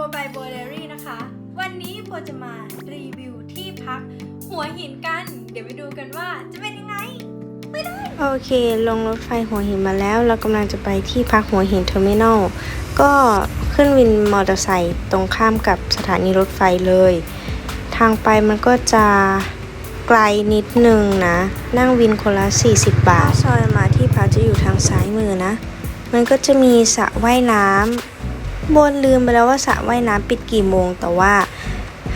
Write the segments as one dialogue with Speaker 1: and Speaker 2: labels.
Speaker 1: บัวใบบัวเดรี่นะคะ วันนี้บัวจะมารีวิวที่พักหัวหินกัน เดี๋ยวไปดูกันว่าจะเป็นยังไง
Speaker 2: โอเค ลงรถไฟหัวหินมาแล้ว เรากำลังจะไปที่พักหัวหินเทอร์มินอลก็ขึ้นวินมอเตอร์ไซค์ตรงข้ามกับสถานีรถไฟเลย ทางไปมันก็จะไกลนิดนึงนะ นั่งวินคนละ 40 บาทซอยมาที่พักจะอยู่ทางซ้ายมือนะ มันก็จะมีสระว่ายน้ำ บนลืมไปแล้วว่าสระว่ายน้ำปิดกี่โมง แต่ว่า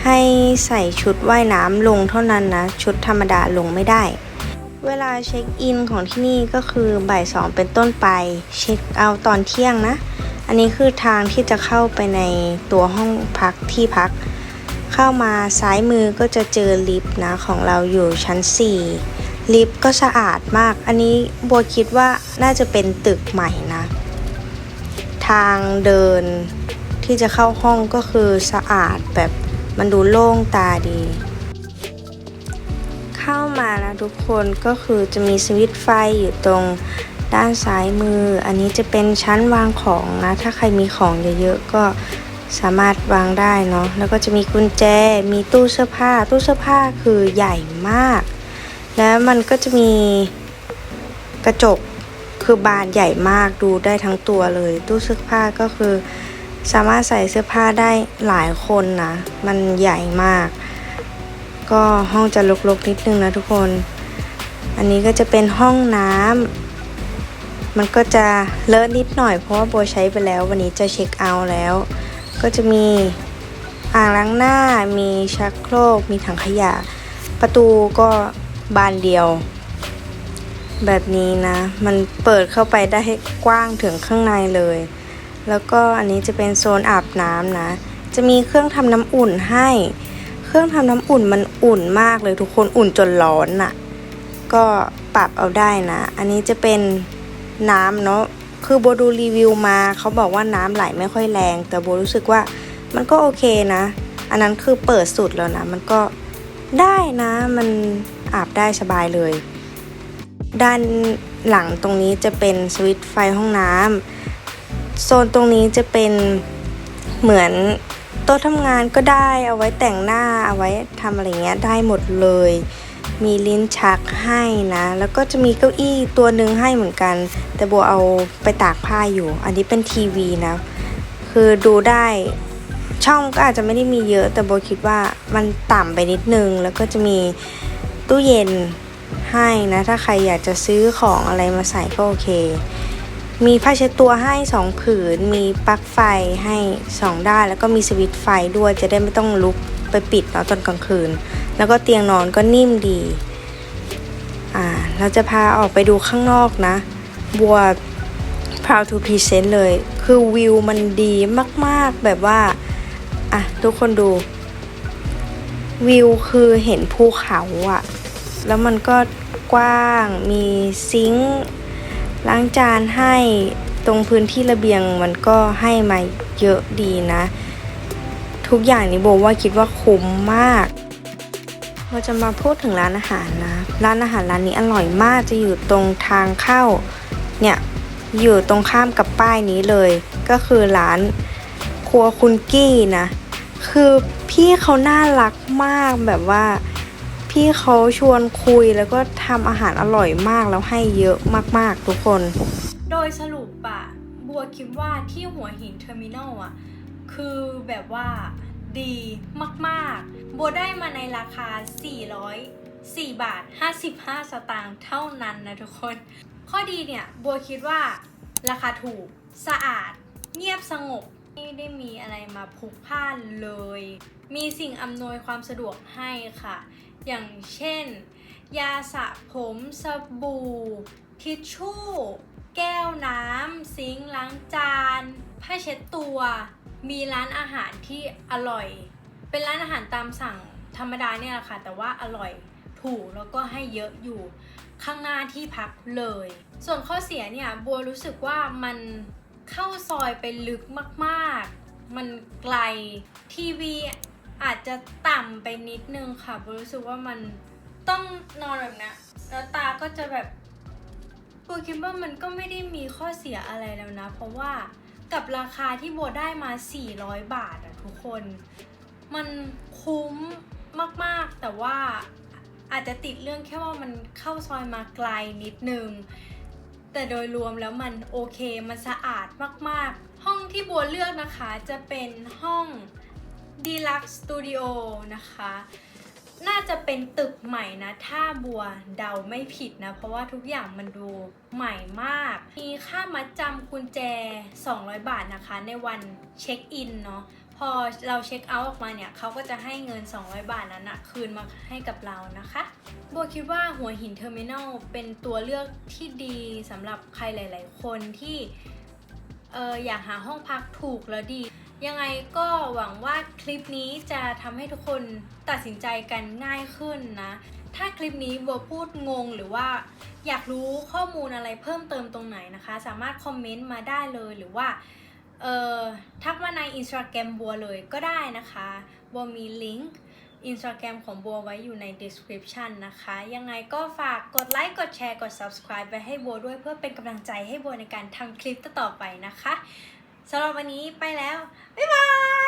Speaker 2: ให้ใส่ชุดว่ายน้ำลงเท่านั้นนะ ชุดธรรมดาลงไม่ได้ เวลาเช็คอินของที่นี่ก็คือบ่ายสองเป็นต้นไป เช็คเอาตอนเที่ยงนะ อันนี้คือทางที่จะเข้าไปในตัวห้องพักที่พัก เข้ามาซ้ายมือก็จะเจอลิฟต์นะของเราอยู่ชั้น 4ลิฟต์ก็สะอาดมาก อันนี้บัวคิดว่าน่าจะเป็นตึกใหม่นะางเดินที่จะเข้าห้องก็คือสะอาดแบบมันดูโล่งตาดี เข้ามานะทุกคนก็คือจะมีสวิตช์ไฟอยู่ตรงด้านซ้ายมือ อันนี้จะเป็นชั้นวางของนะ ถ้าใครมีของเยอะๆก็สามารถวางได้เนาะ แล้วก็จะมีกุญแจ มีตู้เสื้อผ้า ตู้เสื้อผ้าคือใหญ่มาก แล้วมันก็จะมีกระจก คือบานใหญ่มากดูได้ทั้งตัวเลย ตู้เสื้อผ้าก็คือ สามารถใส่เสื้อผ้าได้หลายคนนะมันใหญ่มาก ก็ห้องจะรกๆนิดนึงนะทุกคน อันนี้ก็จะเป็นห้องน้ำมันก็จะเลอะนิดหน่อยเพราะว่าโบใช้ไปแล้ว วันนี้จะเช็คเอาท์แล้ว ก็จะมีอ่างล้างหน้ามีชักโครกมีถังขยะ ประตูก็บานเดียว แบบนี้นะ มันเปิดเข้าไปได้กว้างถึงข้างในเลย แล้วก็อันนี้จะเป็นโซนอาบน้ำนะ จะมีเครื่องทำน้ำอุ่นให้ เครื่องทำน้ำอุ่นมันอุ่นมากเลยทุกคนอุ่นจนร้อนน่ะ ก็ปรับเอาได้นะ อันนี้จะเป็นน้ำเนาะ คือโบดูรีวิวมาเขาบอกว่าน้ำไหลไม่ค่อยแรง แต่โบรู้สึกว่ามันก็โอเคนะ อันนั้นคือเปิดสุดแล้วนะ มันก็ได้นะ มันอาบได้สบายเลย ด้านหลังตรงนี้จะเป็นสวิตช์ไฟห้องน้ำโซนตรงนี้จะเป็นเหมือนโต๊ะทำงานก็ได้เอาไว้แต่งหน้าเอาไว้ทำอะไรเงี้ยได้หมดเลย มีลิ้นชักให้นะ แล้วก็จะมีเก้าอี้ตัวหนึ่งให้เหมือนกัน แต่บัวเอาไปตากผ้าอยู่ อันนี้เป็นทีวีนะ คือดูได้ช่องก็อาจจะไม่ได้มีเยอะ แต่โบคิดว่ามันต่ำไปนิดนึง แล้วก็จะมีตู้เย็น ให้นะ ถ้าใครอยากจะซื้อของอะไรมาใส่ก็โอเค มีผ้าเช็ดตัวให้ 2 ผืน มีปลั๊กไฟให้ 2 ด้าน แล้วก็มีสวิตช์ไฟด้วยจะได้ไม่ต้องลุกไปปิดเนาะตอนกลางคืน แล้วก็เตียงนอนก็นิ่มดี อ่า เราจะพาออกไปดูข้างนอกนะ บัว proud to present เลย คือวิวมันดีมาก ๆ แบบว่า อะ ทุกคนดู วิวคือเห็นภูเขาอะ แล้วมันก็กว้างมีซิงค์ล้างจานให้ตรงพื้นที่ระเบียงมันก็ให้มาเยอะดีนะ ทุกอย่างนี้โบว่าคิดว่าคุ้มมากเราจะมาพูดถึงร้านอาหารนะ ร้านอาหารร้านนี้อร่อยมากจะอยู่ตรงทางเข้าเนี่ยอยู่ตรงข้ามกับป้ายนี้เลย ก็คือร้านครัวคุณกี้นะ คือพี่เขาน่ารักมากแบบว่า พี่เขาชวนคุยแล้วก็ทำอาหารอร่อยมากแล้วให้เยอะมากๆทุกคน
Speaker 1: โดยสรุปอะบัวคิดว่าที่หัวหินเทอร์มินอลอะคือแบบว่าดีมากๆ บัวได้มาในราคา 404บาท 55 สตางค์เท่านั้นนะทุกคน ข้อดีเนี่ย บัวคิดว่าราคาถูก สะอาด เงียบสงบ ไม่ได้มีอะไรมาพลุกพล่านเลย มีสิ่งอำนวยความสะดวกให้ค่ะ อย่างเช่น ยาสระผมสบู่ ทิชชู่ แก้วน้ำซิงล้างจานผ้าเช็ดตัว มีร้านอาหารที่อร่อย เป็นร้านอาหารตามสั่งธรรมดาเนี่ยแหละค่ะ แต่ว่าอร่อยถูกแล้วก็ให้เยอะอยู่ข้างหน้าที่พักเลย ส่วนข้อเสียเนี่ยบัวรู้สึกว่ามัน เข้าซอยไปลึกมากๆ มันไกลทีวีอาจจะต่ำไปนิดนึงค่ะบัวรู้สึกว่ามันต้องนอนแบบนี้แล้วตาก็จะแบบปูคิดว่ามันก็ไม่ได้มีข้อเสียอะไรแล้วนะ เพราะว่ากับราคาที่บัวได้มา 400 บาทอะทุกคน มันคุ้มมากๆ แต่ว่าอาจจะติดเรื่องแค่ว่ามันเข้าซอยมาไกลนิดนึง แต่โดยรวมแล้วมันโอเคมันสะอาดมากๆ ห้องที่บัวเลือกนะคะจะเป็นห้อง Deluxe Studio นะคะ น่าจะเป็นตึกใหม่นะ ถ้าบัวเดาไม่ผิดนะ เพราะว่าทุกอย่างมันดูใหม่มาก มีค่ามัดจำกุญแจ 200 บาทนะคะ ในวันเช็คอินเนาะ พอเราเช็คเอาท์ออกมาเนี่ยเขาก็จะให้เงิน 200 บาทนั้นนะคืนมาให้กับเรานะคะโบคิดว่าหัวหินเทอร์มินอลเป็นตัวเลือกที่ดีสำหรับใครหลาย ๆ คนที่อออยากหาห้องพักถูกและดี ยังไงก็หวังว่าคลิปนี้จะทำให้ทุกคนตัดสินใจกันง่ายขึ้นนะ ถ้าคลิปนี้โบพูดงงหรือว่าอยากรู้ข้อมูลอะไรเพิ่มเติมตรงไหนนะคะ สามารถคอมเมนต์มาได้เลยหรือว่า เอ่อทักมาใน Instagram บัวเลยก็ได้นะคะบัวมีลิงก์ Instagram ของบัวไว้อยู่ใน description นะคะ ยังไงก็ฝากกดไลค์กดแชร์กด subscribe ไปให้บัวด้วยเพื่อเป็นกำลังใจให้บัวในการทำคลิปต่อๆไปนะคะสำหรับวันนี้ไปแล้ว บ๊ายบาย